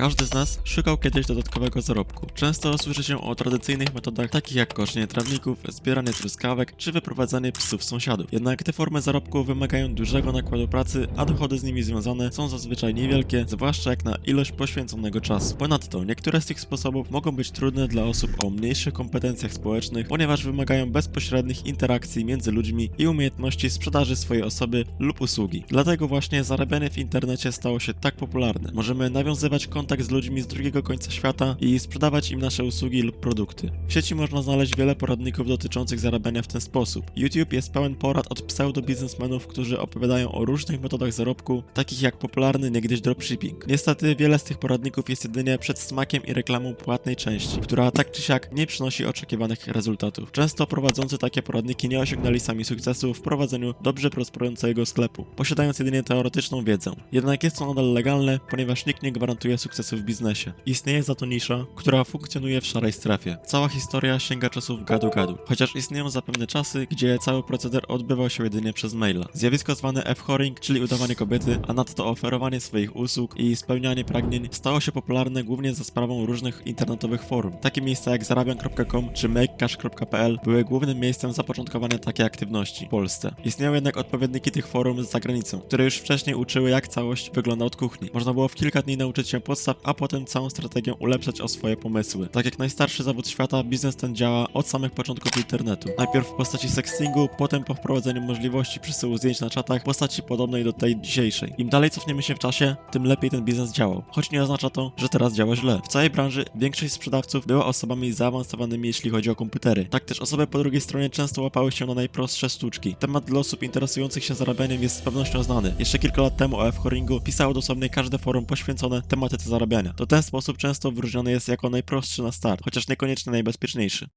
Każdy z nas szukał kiedyś dodatkowego zarobku. Często słyszy się o tradycyjnych metodach takich jak koszenie trawników, zbieranie truskawek czy wyprowadzanie psów sąsiadów. Jednak te formy zarobku wymagają dużego nakładu pracy, a dochody z nimi związane są zazwyczaj niewielkie, zwłaszcza jak na ilość poświęconego czasu. Ponadto niektóre z tych sposobów mogą być trudne dla osób o mniejszych kompetencjach społecznych, ponieważ wymagają bezpośrednich interakcji między ludźmi i umiejętności sprzedaży swojej osoby lub usługi. Dlatego właśnie zarabianie w internecie stało się tak popularne. Możemy nawiązywać kontakt z ludźmi z drugiego końca świata i sprzedawać im nasze usługi lub produkty. W sieci można znaleźć wiele poradników dotyczących zarabiania w ten sposób. YouTube jest pełen porad od pseudo-biznesmenów, którzy opowiadają o różnych metodach zarobku, takich jak popularny niegdyś dropshipping. Niestety wiele z tych poradników jest jedynie przed smakiem i reklamą płatnej części, która tak czy siak nie przynosi oczekiwanych rezultatów. Często prowadzący takie poradniki nie osiągnęli sami sukcesu w prowadzeniu dobrze prosperującego sklepu, posiadając jedynie teoretyczną wiedzę. Jednak jest to nadal legalne, ponieważ nikt nie gwarantuje sukcesu w biznesie. Istnieje za to nisza, która funkcjonuje w szarej strefie. Cała historia sięga czasów gadu-gadu, chociaż istnieją zapewne czasy, gdzie cały proceder odbywał się jedynie przez maila. Zjawisko zwane F-horing, czyli udawanie kobiety, a nadto oferowanie swoich usług i spełnianie pragnień, stało się popularne głównie za sprawą różnych internetowych forum. Takie miejsca jak zarabian.com czy makecash.pl były głównym miejscem zapoczątkowania takiej aktywności w Polsce. Istniały jednak odpowiedniki tych forum za granicą, które już wcześniej uczyły jak całość wygląda od kuchni. Można było w kilka dni nauczyć się podstaw, a potem całą strategię ulepszać o swoje pomysły. Tak jak najstarszy zawód świata, biznes ten działa od samych początków internetu. Najpierw w postaci sextingu, potem po wprowadzeniu możliwości przesyłu zdjęć na czatach w postaci podobnej do tej dzisiejszej. Im dalej cofniemy się w czasie, tym lepiej ten biznes działał. Choć nie oznacza to, że teraz działa źle. W całej branży większość sprzedawców była osobami zaawansowanymi jeśli chodzi o komputery. Tak też osoby po drugiej stronie często łapały się na najprostsze sztuczki. Temat dla osób interesujących się zarabianiem jest z pewnością znany. Jeszcze kilka lat temu o F-horingu pisało dosłownie każde forum poświęcone tematyce zarabiania. To ten sposób często wyróżniony jest jako najprostszy na start, chociaż niekoniecznie najbezpieczniejszy.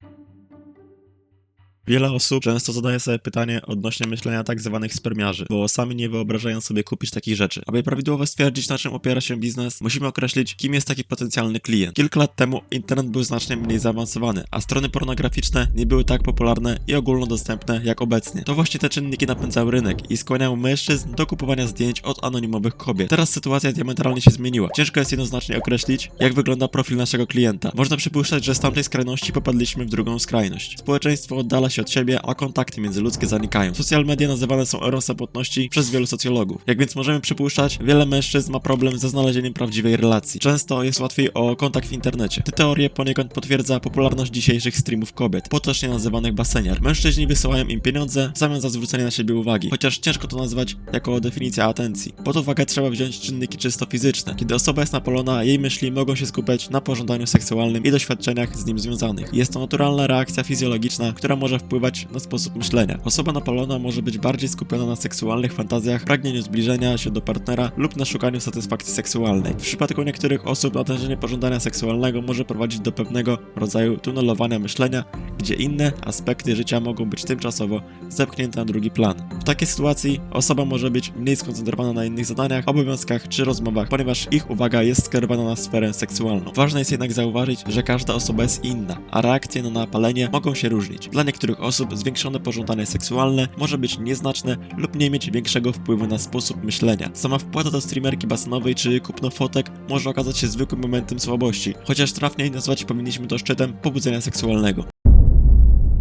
Wiele osób często zadaje sobie pytanie odnośnie myślenia tak zwanych spermiarzy, bo sami nie wyobrażają sobie kupić takich rzeczy. Aby prawidłowo stwierdzić, na czym opiera się biznes, musimy określić, kim jest taki potencjalny klient. Kilka lat temu internet był znacznie mniej zaawansowany, a strony pornograficzne nie były tak popularne i ogólnodostępne jak obecnie. To właśnie te czynniki napędzały rynek i skłaniały mężczyzn do kupowania zdjęć od anonimowych kobiet. Teraz sytuacja diametralnie się zmieniła. Ciężko jest jednoznacznie określić, jak wygląda profil naszego klienta. Można przypuszczać, że z tamtej skrajności popadliśmy w drugą skrajność. Społeczeństwo oddala się od siebie, a kontakty międzyludzkie zanikają. Social media nazywane są erą samotności przez wielu socjologów. Jak więc możemy przypuszczać, wiele mężczyzn ma problem ze znalezieniem prawdziwej relacji. Często jest łatwiej o kontakt w internecie. Tę teorię poniekąd potwierdza popularność dzisiejszych streamów kobiet, potocznie nazywanych baseniar. Mężczyźni wysyłają im pieniądze w zamian za zwrócenie na siebie uwagi, chociaż ciężko to nazwać jako definicja atencji. Pod uwagę trzeba wziąć czynniki czysto fizyczne. Kiedy osoba jest napalona, jej myśli mogą się skupiać na pożądaniu seksualnym i doświadczeniach z nim związanych. Jest to naturalna reakcja fizjologiczna, która może wpływać na sposób myślenia. Osoba napalona może być bardziej skupiona na seksualnych fantazjach, pragnieniu zbliżenia się do partnera lub na szukaniu satysfakcji seksualnej. W przypadku niektórych osób natężenie pożądania seksualnego może prowadzić do pewnego rodzaju tunelowania myślenia, gdzie inne aspekty życia mogą być tymczasowo zepchnięte na drugi plan. W takiej sytuacji osoba może być mniej skoncentrowana na innych zadaniach, obowiązkach czy rozmowach, ponieważ ich uwaga jest skierowana na sferę seksualną. Ważne jest jednak zauważyć, że każda osoba jest inna, a reakcje na napalenie mogą się różnić. Dla niektórych osób zwiększone pożądanie seksualne może być nieznaczne lub nie mieć większego wpływu na sposób myślenia. Sama wpłata do streamerki basenowej czy kupno fotek może okazać się zwykłym momentem słabości, chociaż trafniej nazwać powinniśmy to szczytem pobudzenia seksualnego.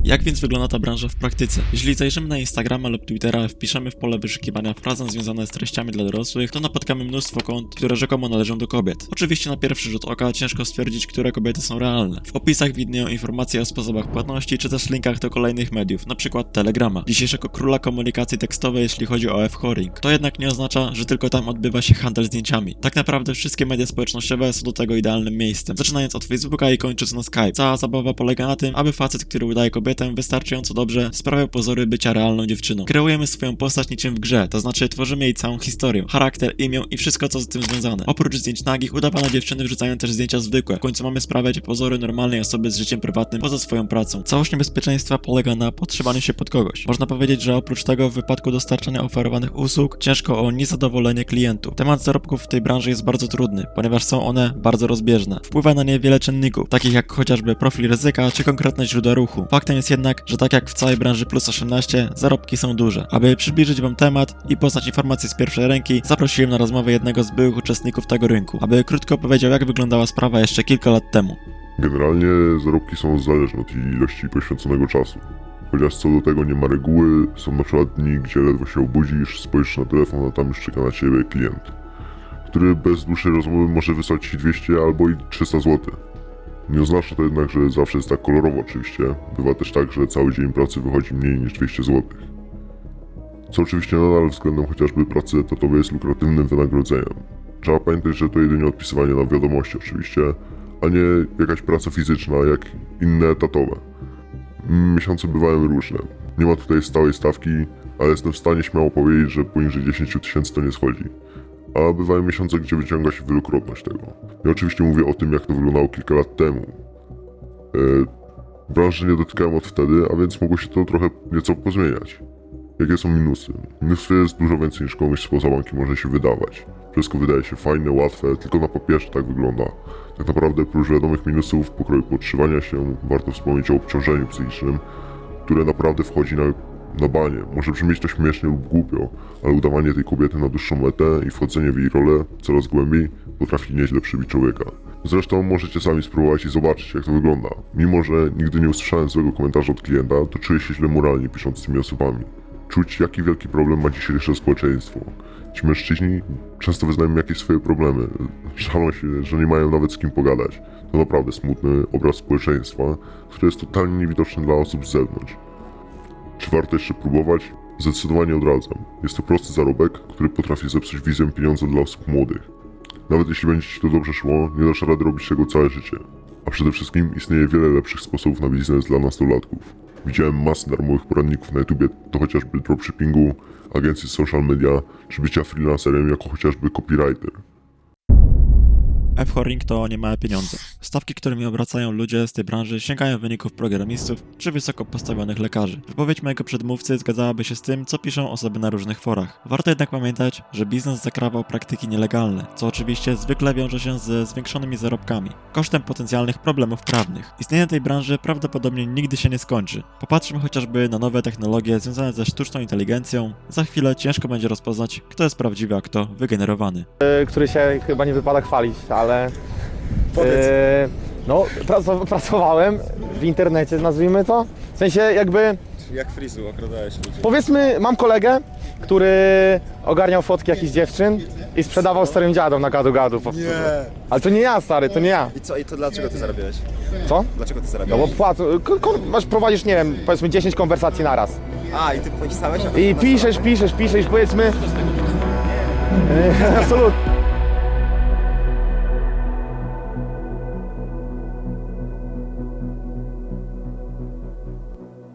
Jak więc wygląda ta branża w praktyce? Jeśli zajrzymy na Instagrama lub Twittera, wpiszemy w pole wyszukiwania frazę związane z treściami dla dorosłych, to napotkamy mnóstwo kont, które rzekomo należą do kobiet. Oczywiście na pierwszy rzut oka ciężko stwierdzić, które kobiety są realne. W opisach widnieją informacje o sposobach płatności, czy też linkach do kolejnych mediów, np. Telegrama, dzisiejszego króla komunikacji tekstowej, jeśli chodzi o F-horing. To jednak nie oznacza, że tylko tam odbywa się handel zdjęciami. Tak naprawdę wszystkie media społecznościowe są do tego idealnym miejscem. Zaczynając od Facebooka i kończąc na Skype. Cała zabawa polega na tym, aby facet, który udaje kobietę, wystarczająco dobrze sprawiał pozory bycia realną dziewczyną. Kreujemy swoją postać niczym w grze, to znaczy tworzymy jej całą historię, charakter, imię i wszystko co z tym związane. Oprócz zdjęć nagich, udawane dziewczyny wrzucają też zdjęcia zwykłe. W końcu mamy sprawiać pozory normalnej osoby z życiem prywatnym poza swoją pracą. Całość niebezpieczeństwa polega na podtrzymaniu się pod kogoś. Można powiedzieć, że oprócz tego w wypadku dostarczania oferowanych usług ciężko o niezadowolenie klientów. Temat zarobków w tej branży jest bardzo trudny, ponieważ są one bardzo rozbieżne. Wpływa na nie wiele czynników, takich jak chociażby profil ryzyka czy konkretne źródła ruchu. Faktem jest jest jednak, że tak jak w całej branży plus 18, zarobki są duże. Aby przybliżyć wam temat i poznać informacje z pierwszej ręki, zaprosiłem na rozmowę jednego z byłych uczestników tego rynku, aby krótko opowiedział jak wyglądała sprawa jeszcze kilka lat temu. Generalnie zarobki są zależne od ilości poświęconego czasu. Chociaż co do tego nie ma reguły, są na przykład dni, gdzie ledwo się obudzisz, spojrzysz na telefon, a tam już czeka na ciebie klient, który bez dłuższej rozmowy może wysłać ci 200 albo i 300 zł. Nie oznacza to jednak, że zawsze jest tak kolorowo oczywiście. Bywa też tak, że cały dzień pracy wychodzi mniej niż 200 zł. Co oczywiście nadal względem chociażby pracy etatowej jest lukratywnym wynagrodzeniem. Trzeba pamiętać, że to jedynie odpisywanie na wiadomości oczywiście, a nie jakaś praca fizyczna jak inne etatowe. Miesiące bywają różne. Nie ma tutaj stałej stawki, ale jestem w stanie śmiało powiedzieć, że poniżej 10 tysięcy to nie schodzi. A bywają miesiące, gdzie wyciąga się wielokrotność tego. Ja oczywiście mówię o tym, jak to wyglądało kilka lat temu. E, branży nie dotykałem od wtedy, a więc mogło się to trochę nieco pozmieniać. Jakie są minusy? Minusów jest dużo więcej niż komuś spoza banki może się wydawać. Wszystko wydaje się fajne, łatwe, tylko na papierze tak wygląda. Tak naprawdę prócz wiadomych minusów pokroju podszywania się, warto wspomnieć o obciążeniu psychicznym, które naprawdę wchodzi na, na banie. Może brzmieć to śmiesznie lub głupio, ale udawanie tej kobiety na dłuższą metę i wchodzenie w jej rolę coraz głębiej potrafi nieźle przybić człowieka. Zresztą możecie sami spróbować i zobaczyć jak to wygląda. Mimo, że nigdy nie usłyszałem złego komentarza od klienta, to czuję się źle moralnie pisząc z tymi osobami. Czuć jaki wielki problem ma dzisiejsze społeczeństwo. Ci mężczyźni często wyznają jakieś swoje problemy. Żalą się, że nie mają nawet z kim pogadać. To naprawdę smutny obraz społeczeństwa, który jest totalnie niewidoczny dla osób z zewnątrz. Czy warto jeszcze próbować? Zdecydowanie odradzam. Jest to prosty zarobek, który potrafi zepsuć wizję pieniądza dla osób młodych. Nawet jeśli będzie Ci to dobrze szło, nie dasz rady robić tego całe życie. A przede wszystkim istnieje wiele lepszych sposobów na biznes dla nastolatków. Widziałem masę darmowych poradników na YouTubie, to chociażby dropshippingu, agencji social media, czy bycia freelancerem jako chociażby copywriter. F-Horing to niemałe pieniądze. Stawki, którymi obracają ludzie z tej branży sięgają wyników programistów czy wysoko postawionych lekarzy. Wypowiedź mojego przedmówcy zgadzałaby się z tym, co piszą osoby na różnych forach. Warto jednak pamiętać, że biznes zakrawał praktyki nielegalne, co oczywiście zwykle wiąże się ze zwiększonymi zarobkami, kosztem potencjalnych problemów prawnych. Istnienie tej branży prawdopodobnie nigdy się nie skończy. Popatrzmy chociażby na nowe technologie związane ze sztuczną inteligencją. Za chwilę ciężko będzie rozpoznać, kto jest prawdziwy, a kto wygenerowany. y, który się chyba nie wypada chwalić, ale Powiedz. y, no, prac- pracowałem w internecie, nazwijmy to. W sensie jakby, Jak Frizu, okradałeś ludzi. powiedzmy, mam kolegę, który ogarniał fotki jakichś dziewczyn i sprzedawał starym dziadom na gadu-gadu. po- Nie. Ale to nie ja, stary, to nie ja. I co, i to dlaczego ty zarabiałeś? Co? Dlaczego ty No zarabiałeś? bo ko- ko- masz, prowadzisz, nie wiem, powiedzmy 10 konwersacji naraz. A, i ty napisałeś? a I piszesz, piszesz, piszesz, powiedzmy... Absolutnie.